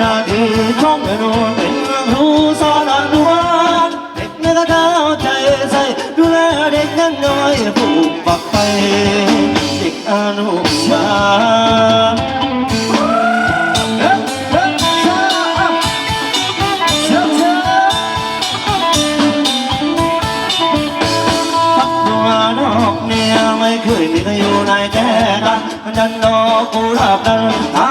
나 대종으로 냉강로 사랑누한 내가 다자에사이 누나 냉강 너의 부박바에 냉안오사 박동안 옥내 아마의 그 네가 요나의 대가 난너 보랍 날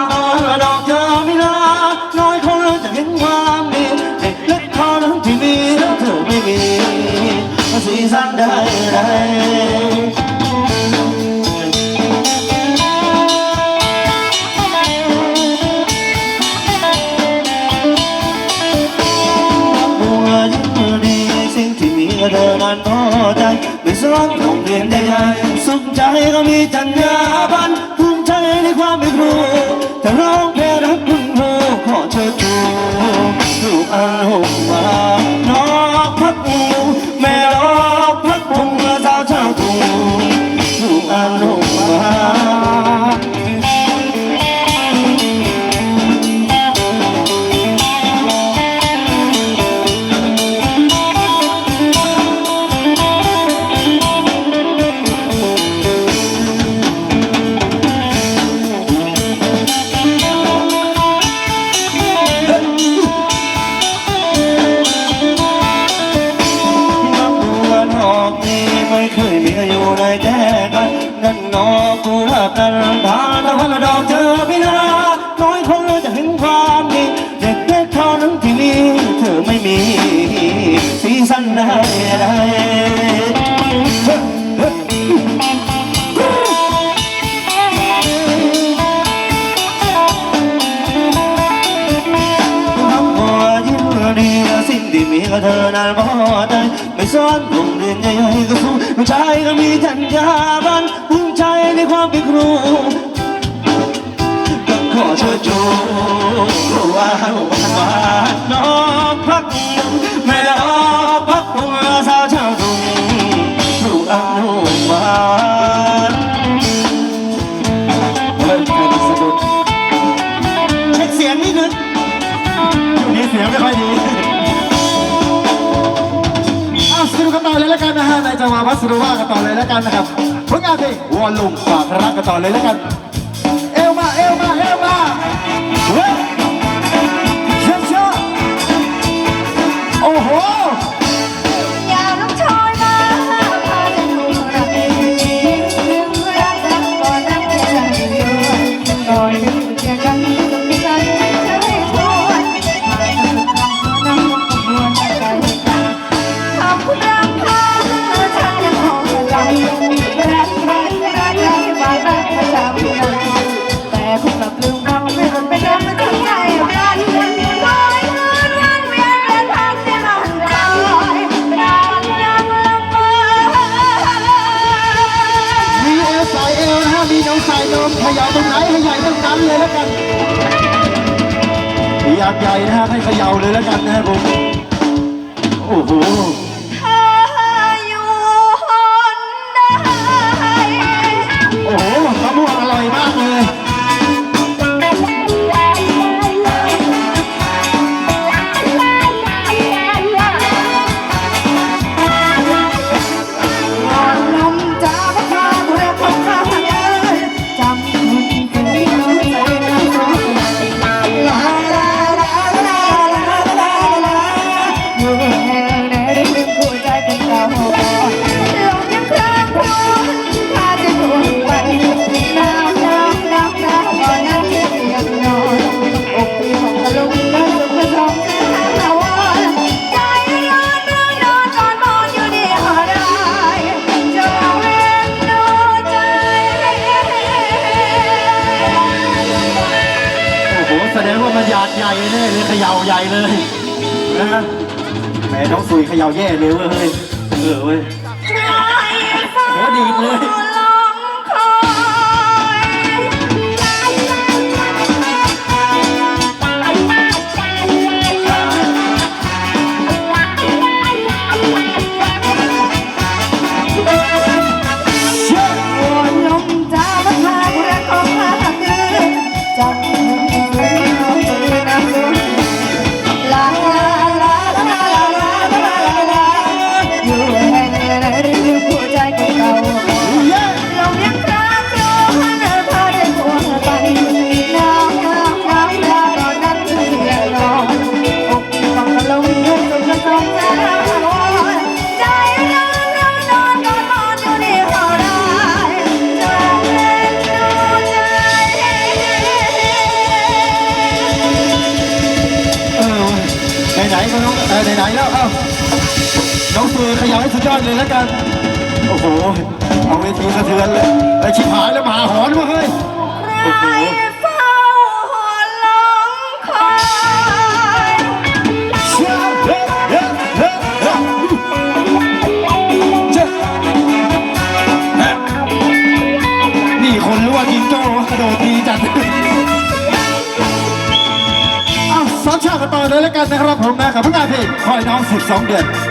เดินนานพอใจไม่ซ้อนของเรียนได้ไงสุขใจก็มีจันทร์ นอกุลตันพาตะวันดอกเจอพินาน้อยคนจะเห็นความดีเด็กเล็กเท่านั้นที่นี่เธอไม่มีสีสันใดใดที่มีก็เธอนั้นบอดได้ไม่ซ้อนลงเรียนใหญ่ๆก็สู้ผู้ชายก็มีจัญญาบัน ในความเป็นครูขอเชิญชมครูอาหารน้อานใดจะมาวัดสุรว่ากันต่อเลยแล้วกันนะครับผลงานเพลงวอลลุ่มฝากรักกันต่อเลยแล้วกัน เอลมาเอลมาเอลมาเว้ นมใส่นมขยายตรงไหนให้ขยายตรงนั้นเลยแล้วกันอยากใหญ่นะฮะให้ขยาเลยแล้วกันนะครับผมโอ้โห ใหญ่เลยนะแหมน้องสุยเขย่าแย่เลยเว้ยเฮ้ยเออเว้ยใครเฝ้าโหดีดเลย เว้ยไหนๆก็น้องเออไหนๆแล้วเอ้าน้องสุยเขย่าให้สุดยอดเลยแล้วกัน โอ้โหเอาเวทีสะเทือนเลยไอชิบหายแล้วหมาหอนวะเฮ้ยใครเันนะครับผมนะกับผลงานเพลงคอยน้องสุดสองเดือน